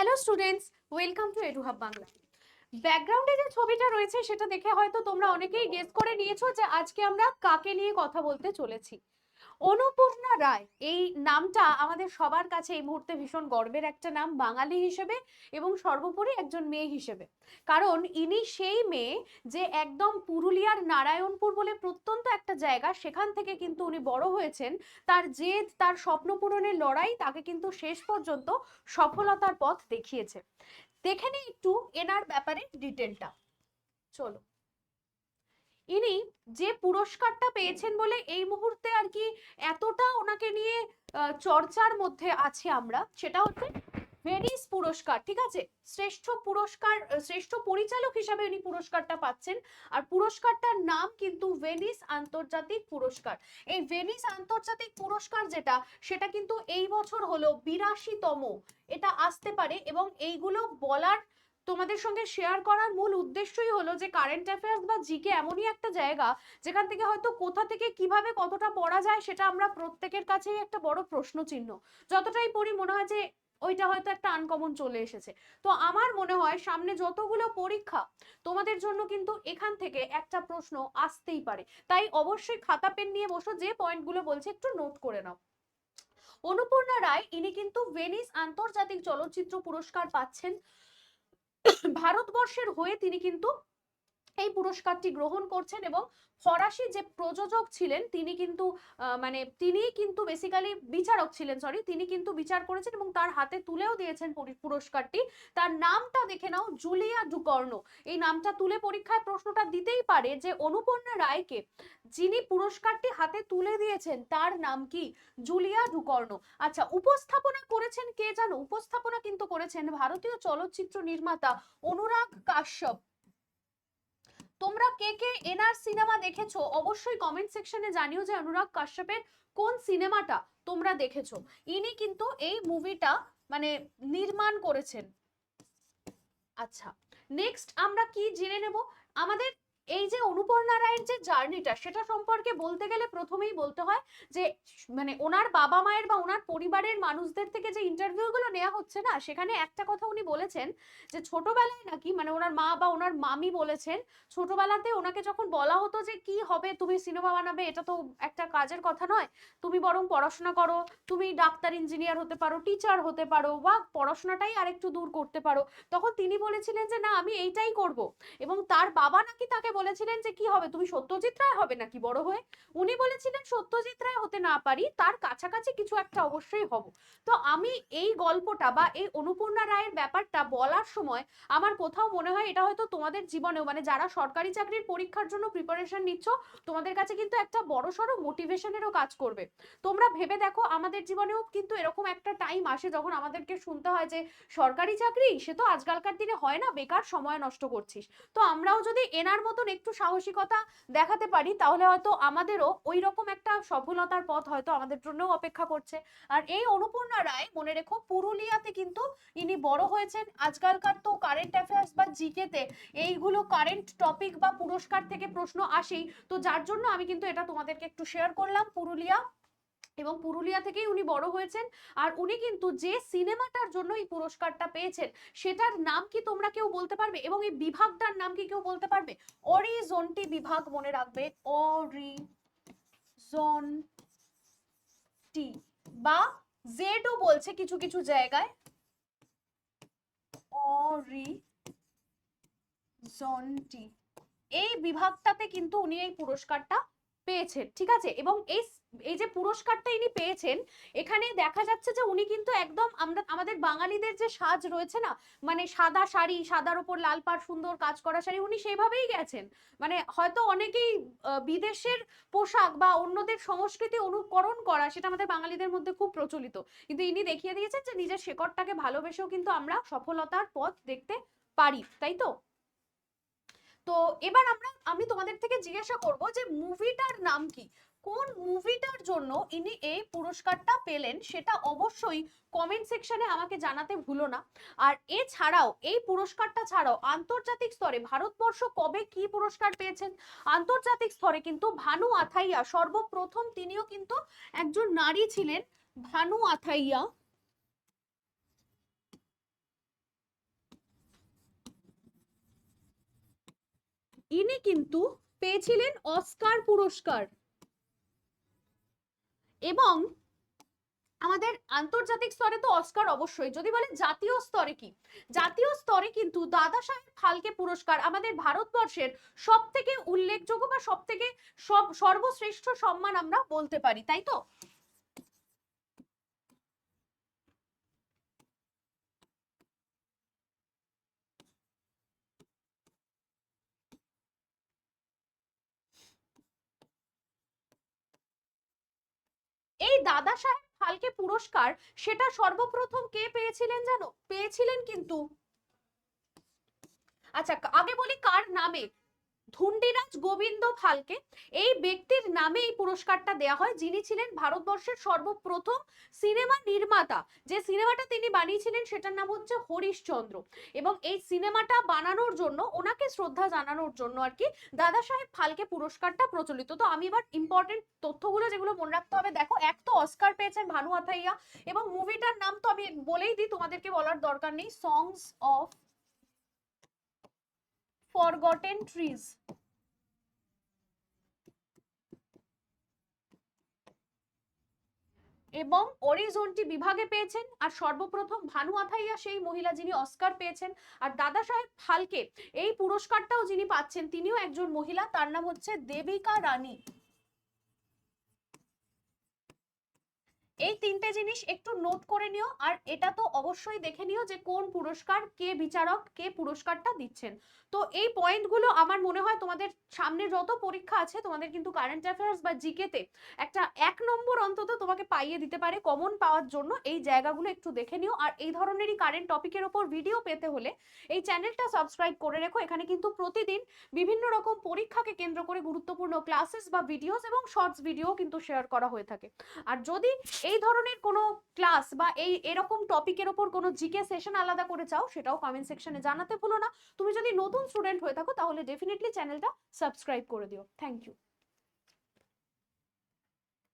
Hello students welcome to Eduhub Bangla ব্যাকগ্রাউন্ডে যে ছবিটা রয়েছে, সেটা দেখে হয়তো তোমরা অনেকেই গেস করে নিয়েছো যে আজকে আমরা কাকে নিয়ে কথা বলতে চলেছি। অনুপূর্ণা রায়। এই নামটা আমাদের সবার কাছে এই মুহূর্তে ভীষণ গর্বের একটা নাম, বাঙালি হিসেবে এবং সর্বোপরি একজন মেয়ে হিসেবে। কারণ ইনি সেই মেয়ে যে একদম পুরুলিয়ার নারায়ণপুর বলে প্রত্যন্ত একটা জায়গা, সেখান থেকে কিন্তু উনি বড় হয়েছেন। তার জেদ, তার স্বপ্ন পূরণের লড়াই তাকে কিন্তু শেষ পর্যন্ত সফলতার পথ দেখিয়েছে। দেখে নিই একটু এনার ব্যাপারে ডিটেলটা। চলো। ইনি যে পুরস্কারটা পেয়েছেন বলে এই মুহূর্তে আর কি এতটা ওনাকে নিয়ে চর্চার মধ্যে আছে আমরা, সেটা হচ্ছে ভেনিস পুরস্কার, ঠিক আছে? শ্রেষ্ঠ পুরস্কার শ্রেষ্ঠ পরিচালক হিসাবে উনি পুরস্কারটা পাচ্ছেন, আর পুরস্কারটার নাম কিন্তু ভেনিস আন্তর্জাতিক পুরস্কার। এই ভেনিস আন্তর্জাতিক পুরস্কার যেটা, সেটা কিন্তু এই বছর হলো বিরাশিতম, এটা আসতে পারে এবং এইগুলো বলার তোমাদের সঙ্গে শেয়ার করার মূল উদ্দেশ্যই হলো যে কারেন্ট অ্যাফেয়ার্স বা জিকে এমনই একটা জায়গা যেখান থেকে হয়তো কোথা থেকে কীভাবে কতটা পড়া যায় সেটা আমরা প্রত্যেকের কাছেই একটা বড় প্রশ্ন চিহ্ন যতটাই পড়ি মনে হয় যে ওইটা হয়তো একটা আনকমন চলে এসেছে। তো আমার মনে হয় সামনে যতগুলো পরীক্ষা, তোমাদের জন্য কিন্তু এখান থেকে একটা প্রশ্ন আসতেই পারে। তাই অবশ্যই খাতা, পেন নিয়ে বসো, যে পয়েন্টগুলো বলছে একটু নোট করে নাও। অনুপূর্ণা রায়, ইনি কিন্তু ভেনিস আন্তর্জাতিক চলচ্চিত্র পুরস্কার পাচ্ছেন। ভারতবর্ষের হয়ে তিনি কিন্তু এই পুরস্কারটি গ্রহণ করছেন এবং ফরাসি যে প্রযোজক ছিলেন, তিনি কিন্তু মানে তিনি কিন্তু বেসিক্যালি বিচারক ছিলেন সরি তিনি কিন্তু বিচার করেছেন এবং তার হাতে তুলেও দিয়েছেন পুরস্কারটি। তার নামটা দেখে নাও, জুলিয়া ডুকর্ণ এই নামটা তুলে পরীক্ষায় প্রশ্নটা দিতেই পারে যে অনুপর্ণা রায়কে যিনি পুরস্কারটি হাতে তুলে দিয়েছেন, তার নাম কি? জুলিয়া ডুকর্ণ আচ্ছা উপস্থাপনা করেছেন কে জানো? উপস্থাপনা কিন্তু করেছেন ভারতীয় চলচ্চিত্র নির্মাতা অনুরাগ কাশ্যপ। কে কে এনার সিনেমা দেখেছ, অবশ্যই কমেন্ট সেকশনে জানিও যে অনুরাগ কাশ্যপের কোন সিনেমাটা তোমরা দেখেছ। ইনি কিন্তু এই মুভিটা মানে নির্মাণ করেছেন। আচ্ছা নেক্সট আমরা কি জেনে নেব? আমাদের এই যে অনুপর্ণা রায়ের যে জার্নিটা, সেটা সম্পর্কে বলতে গেলে প্রথমেই বলতে হয় যে মানে ওনার বাবা মায়ের বা ওনার পরিবারের মানুষদের থেকে যে ইন্টারভিউগুলো নেওয়া হচ্ছে না, সেখানে একটা কথা উনি বলেছেন যে, ছোটবেলায় নাকি মানে ওনার মা বা ওনার মামি বলেছেন, ছোটবেলাতে ওনাকে যখন বলা হতো যে, কি হবে? তুমি সিনেমা বানাবে? এটা তো একটা কাজের কথা নয়। তুমি বরং পড়াশোনা করো। তুমি ডাক্তার ইঞ্জিনিয়ার হতে পারো টিচার হতে পারো বা পড়াশোনাটাই আরেকটু দূর করতে পারো। তখন তিনি বলেছিলেন যে, না, আমি এইটাই করব। এবং তার বাবা নাকি তাকে বলেছিলেন যে কি হবে? তুমি সত্যজিৎ রায় হবে নাকি বড় হয়ে? উনি বলেছিলেন সত্যজিৎ রায় হতে না পারি, তার কাছাকাছি কিছু একটা অবশ্যই হব। তো আমি এই গল্পটা বা এই অনুপূর্ণা রায়ের ব্যাপারটা বলার সময় আমার কোথাও মনে হয় এটা হয়তো তোমাদের জীবনেও মানে যারা সরকারি চাকরির পরীক্ষার জন্য প্রিপারেশন নিচ্ছ, তোমাদের কাছে কিন্তু একটা বড় সড়ো মোটিভেশনেরও কাজ করবে। তোমরা ভেবে দেখো, আমাদের জীবনেও কিন্তু এরকম একটা টাইম আসে যখন আমাদেরকে শুনতে হয় যে সরকারি চাকরি, সে তো আজকালকার দিনে হয় না, বেকার সময় নষ্ট করছিস। তো আমরাও যদি এনার মতন একটু সাহসিকতা দেখাতে পারি, তাহলে হয়তো আমাদেরও ওই রকম একটা সফলতার পথ হয়তো আমাদের জন্যও অপেক্ষা করছে। আর এই অনুপূর্ণা রায়, মনে রেখো, পুরুলিয়াতে কিন্তু ইনি বড় হয়েছেন। আজকালকার তো কারেন্ট অ্যাফেয়ার্স বা জিকেতে এইগুলো কারেন্ট টপিক বা পুরস্কার থেকে প্রশ্ন আসেই। তো যার জন্য আমি কিন্তু এটা তোমাদেরকে একটু শেয়ার করলাম। পুরুলিয়া এবং পুরুলিয়া থেকেই উনি বড় হয়েছেন। আর উনি কিন্তু যে সিনেমাটার জন্য এই পুরস্কারটা পেয়েছেন, সেটার নাম কি তোমরা কেউ বলতে পারবে? এবং এই বিভাগটার নাম কি কেউ বলতে পারবে? অরিজন্টি বিভাগ মনে রাখবে। অরিজন্টি বা জেডও বলছে কিছু কিছু জায়গায়। অরিজন্টি। এই বিভাগটাতে কিন্তু উনি এই পুরস্কারটা পেয়েছেন, ঠিক আছে? এবং এই এই যে পুরস্কারটা ইনি পেয়েছেন, এখানে দেখা যাচ্ছে যে উনি কিন্তু একদম আমরা, আমাদের বাঙালিদের যে সাজ রয়েছে না মানে সাদা শাড়ি, সাদার ওপর লাল পাড় সুন্দর কাজ করা শাড়ি, উনি সেইভাবেই গেছেন। মানে হয়তো অনেকেই বিদেশের পোশাক বা অন্যদের সংস্কৃতি অনুকরণ করা সেটা আমাদের বাঙালিদের মধ্যে খুব প্রচলিত। কিন্তু ইনি দেখিয়ে দিয়েছেন যে নিজের শেকড়টাকে ভালোবেসেও কিন্তু আমরা সফলতার পথ দেখতে পারি, তাই তো? তো এবার আমরা, আমি তোমাদের থেকে জিজ্ঞাসা করব যে মুভিটার নাম কি? কোন মুভিটার জন্য ইনি এই পুরস্কারটা পেলেন সেটা অবশ্যই কমেন্ট সেকশনে আমাকে জানাতে ভুলো না। আর এছাড়াও, এই পুরস্কারটা ছাড়াও আন্তর্জাতিক স্তরে ভারতবর্ষ কবে কি পুরস্কার পেয়েছেন? আন্তর্জাতিক স্তরে কিন্তু ভানু আথাইয়া, সর্বপ্রথম তিনিও কিন্তু একজন নারী ছিলেন, ভানু আথাইয়া। ইনি কিন্তু পেয়েছিলেন অস্কার পুরস্কার। এবং আমাদের আন্তর্জাতিক স্তরে তো অস্কার অবশ্যই। যদি বলে জাতীয় স্তরে কি? জাতীয় স্তরে কিন্তু দাদা সাহেব ফালকে পুরস্কার আমাদের ভারতবর্ষের সব থেকে উল্লেখযোগ্য বা সব থেকে সব সর্বশ্রেষ্ঠ সম্মান আমরা বলতে পারি, তাই তো? দাদা সাহেব ফালকে পুরস্কার, সেটা সর্বপ্রথম কে পেয়েছিলেন জানো? পেয়েছিলেন কিন্তু। আচ্ছা আগে বলি কার নামে? ধুন্ডিরাজ গোবিন্দ ফালকে এই ব্যক্তির নামে এই পুরস্কারটা দেয়া হয়। যিনি ছিলেন ভারতবর্ষের সর্বপ্রথম সিনেমা নির্মাতা। যে সিনেমাটা তিনি বানিয়েছিলেন সেটার নাম হচ্ছে হরিশচন্দ্র। এবং এই সিনেমাটা বানানোর জন্য, ওনাকে শ্রদ্ধা জানানোর জন্য আর কি দাদা সাহেব ফালকে পুরস্কারটা প্রচলিত। তো আমি এবার ইম্পর্টেন্ট তথ্যগুলো যেগুলো মনে রাখতে হবে, দেখো, এক তো অস্কার পেয়েছেন ভানু আথাইয়া এবং মুভিটার নাম তো আমি বলেই দিই, তোমাদেরকে বলার দরকার নেই। সংস অফ ফরগটেন ট্রিজ এবং অরিজনটি বিভাগে পেয়েছেন, আর সর্বপ্রথম ভানু আথাইয়া সেই মহিলা যিনি অস্কার পেয়েছেন, আর দাদা সাহেব ফালকে। এই পুরস্কারটাও যিনি পাচ্ছেন, তিনিও একজন মহিলা, তার নাম হচ্ছে দেবিকা রানী। এই তিনটে জিনিস একটু নোট করে নিও, আর এটা তো অবশ্যই দেখে নিও যে কোন পুরস্কার কে বিচারক কে পুরস্কারটা দিচ্ছেন। তো এই পয়েন্টগুলো আমার মনে হয় তোমাদের সামনে যত পরীক্ষা আছে, তোমাদের কিন্তু কারেন্ট অ্যাফেয়ার্স বা জিকেতে একটা এক নম্বর অন্তত তোমাকে পাইয়ে দিতে পারে কমন পাওয়ার জন্য। এই জায়গাগুলো একটু দেখে নিও, আর এই ধরনেরই কারেন্ট টপিকের ওপর ভিডিও পেতে হলে এই চ্যানেলটা সাবস্ক্রাইব করে রেখো। এখানে কিন্তু প্রতিদিন বিভিন্ন রকম পরীক্ষাকে কেন্দ্র করে গুরুত্বপূর্ণ ক্লাসেস বা ভিডিওস এবং শর্টস ভিডিও কিন্তু শেয়ার করা হয়ে থাকে। আর যদি এই ধরনের কোনো ক্লাস বা এই এরকম টপিকের ওপর কোনো জিকে সেশন আলাদা করে চাও, সেটাও কমেন্ট সেকশনে জানাতে ভুলো না। তুমি যদি নতুন স্টুডেন্ট হয়ে থাকো, তাহলে ডেফিনেটলি চ্যানেলটা সাবস্ক্রাইব করে দিও। Thank you